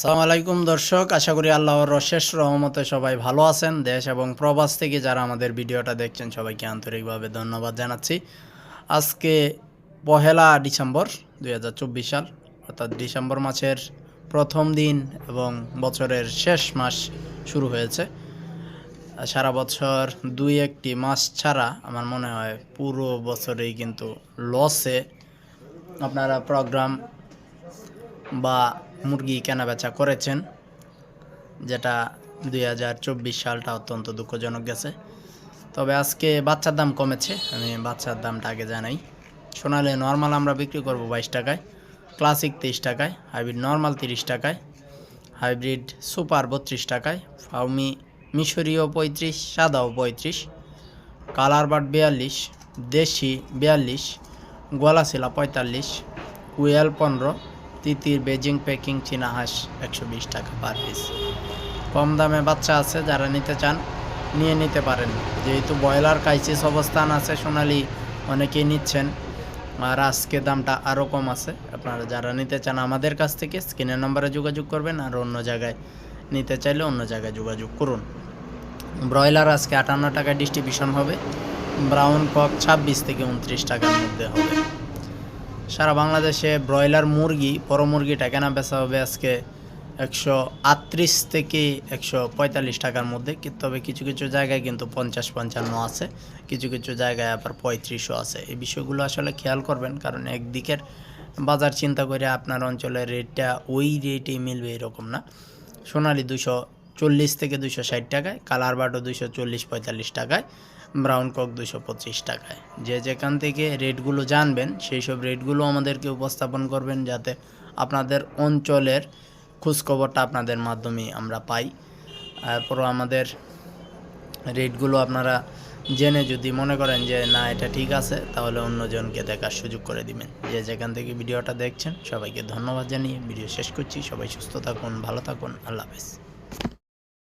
আসসালামু আলাইকুম দর্শক, আশা করি আল্লাহর অশেষ রহমতে সবাই ভালো আছেন। দেশ এবং প্রবাস থেকে যারা আমাদের ভিডিওটা দেখছেন, সবাইকে আন্তরিকভাবে ধন্যবাদ জানাচ্ছি। আজকে পহেলা ডিসেম্বর দু হাজার চব্বিশ সাল, অর্থাৎ ডিসেম্বর মাসের প্রথম দিন এবং বছরের শেষ মাস শুরু হয়েছে। সারা বছর দুই একটি মাস ছাড়া আমার মনে হয় পুরো বছরেই কিন্তু লসে আপনারা প্রোগ্রাম বা মুরগি কেনাবেচা করেছেন, যেটা দুই হাজার চব্বিশ সালটা অত্যন্ত দুঃখজনক গেছে। তবে আজকে বাচ্চার দাম কমেছে, আমি বাচ্চার দামটা আগে জানাই। সোনালে নর্মাল আমরা বিক্রি করব বাইশ টাকায়, ক্লাসিক তেইশ টাকায়, হাইব্রিড নর্মাল তিরিশ টাকায়, হাইব্রিড সুপার বত্রিশ টাকায়, ফাউমি মিশরীয় পঁয়ত্রিশ, সাদাও পঁয়ত্রিশ, কালার বাট বিয়াল্লিশ, দেশি বিয়াল্লিশ গোয়ালাশিলা পঁয়তাল্লিশ, কুয়েল পনেরো তিতির বেজিং প্যাকিং চীনা হাঁস একশো বিশ টাকা পার পিস কম দামে বাচ্চা আছে, যারা নিতে চান, নিয়ে নিতে পারেন। যেহেতু ব্রয়লার ক্রাইসিস অবস্থান আছে সোনালি, অনেকেই নিচ্ছেন। আর আজকে দামটা আরও কম আছে। আপনারা যারা নিতে চান আমাদের কাছ থেকে, স্ক্রিনের নম্বরে যোগাযোগ করবেন আর অন্য জায়গায় নিতে চাইলে অন্য জায়গায় যোগাযোগ করুন। ব্রয়লার আজকে আটান্ন টাকা ডিস্ট্রিবিউশন হবে। ব্রাউন কক ছাব্বিশ থেকে উনত্রিশ টাকার মধ্যে হবে। সারা বাংলাদেশে ব্রয়লার মুরগি, বড় মুরগিটা কেনা বেচা হবে আজকে একশো আটত্রিশ থেকে একশো পঁয়তাল্লিশ টাকার মধ্যে। কি- তবে কিছু কিছু জায়গায় কিন্তু পঞ্চাশ পঞ্চান্ন আছে, কিছু কিছু জায়গায় আবার পঁয়ত্রিশও আছে। এই বিষয়গুলো আসলে খেয়াল করবেন, কারণ একদিকের বাজার চিন্তা করে আপনার অঞ্চলের রেটটা ওই রেটেই মিলবে এরকম না। সোনালি দুশো চল্লিশ থেকে দুশো ষাট টাকায়, কালার বাটো দুশো চল্লিশ পঁয়তাল্লিশ টাকায়, ব্রাউন কক দুশো পঁচিশ টাকায়। যে যেখান থেকে রেটগুলো জানবেন, সেই সব রেটগুলো আমাদেরকে উপস্থাপন করবেন যাতে আপনাদের অঞ্চলের খোঁজখবরটা আপনাদের মাধ্যমে আমরা পাই। তারপরও আমাদের রেটগুলো আপনারা জেনে যদি মনে করেন যে, না, এটা ঠিক আছে, তাহলে অন্যজনকে দেখার সুযোগ করে দিবেন। যে যেখান থেকে ভিডিওটা দেখছেন, সবাইকে ধন্যবাদ জানিয়ে ভিডিও শেষ করছি। সবাই সুস্থ থাকুন, ভালো থাকুন, আল্লাহ হাফেজ।